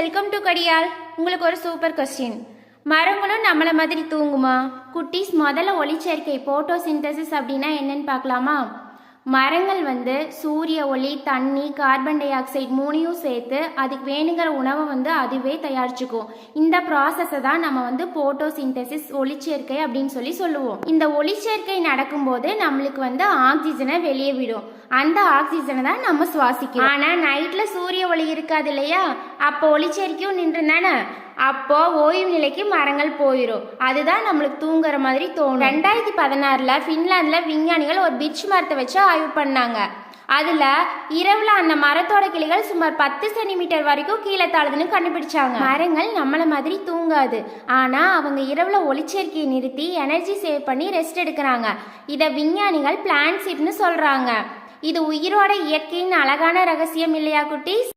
Welcome to கடியால் உங்களுக்கு ஒரு super question மரங்களும் நம்மளை மாதிரி தூங்குமா? குட்டீஸ் முதல்ல ஒளிச்சேர்க்கை போட்டோசிந்தசிஸ் அப்படின்னா என்னன்னு பார்க்கலாமா? மரங்கள் வந்து சூரிய ஒளி தண்ணி கார்பன் டை ஆக்சைடு மூணையும் சேர்த்து அதுக்கு வேணுங்கிற உணவை வந்து அதுவே தயாரிச்சுக்கும் இந்த ப்ராசஸை தான் நம்ம வந்து போட்டோசிந்தசிஸ் ஒளிச்சேர்க்கை அப்படின்னு சொல்லி சொல்லுவோம். இந்த ஒளிச்சேர்க்கை நடக்கும்போது நம்மளுக்கு வந்து ஆக்சிஜனை வெளியே விடும். அந்த ஆக்சிஜனை தான் நம்ம சுவாசிக்கும் ஆனால் நைட்டில் சூரிய ஒளி இருக்காது இல்லையா? அப்போ ஒளிச்சேர்க்கையும் நின்றுனானே அப்போது ஓய்வு நிலைக்கு மரங்கள் போயிடும் அதுதான் நம்மளுக்கு தூங்குற மாதிரி தோணும். ரெண்டாயிரத்தி பதினாறில் ஃபின்லாந்தில் விஞ்ஞானிகள் ஒரு பிட்ச் மரத்தை வச்சு ஆய்வு பண்ணாங்க. அதில் இரவில் அந்த மரத்தோட கிளைகள் சுமார் பத்து சென்டிமீட்டர் வரைக்கும் கீழே தாழுதுன்னு கண்டுபிடிச்சாங்க. மரங்கள் நம்மளை மாதிரி தூங்காது. ஆனால் அவங்க இரவில் ஒளிச்சேர்க்கையை நிறுத்தி எனர்ஜி சேவ் பண்ணி ரெஸ்ட் எடுக்கிறாங்க. இதை விஞ்ஞானிகள் பிளான்சிப்னு சொல்கிறாங்க இது உயிரோட இயற்கையின் அழகான ரகசியம் இல்லையா குட்டீஸ்?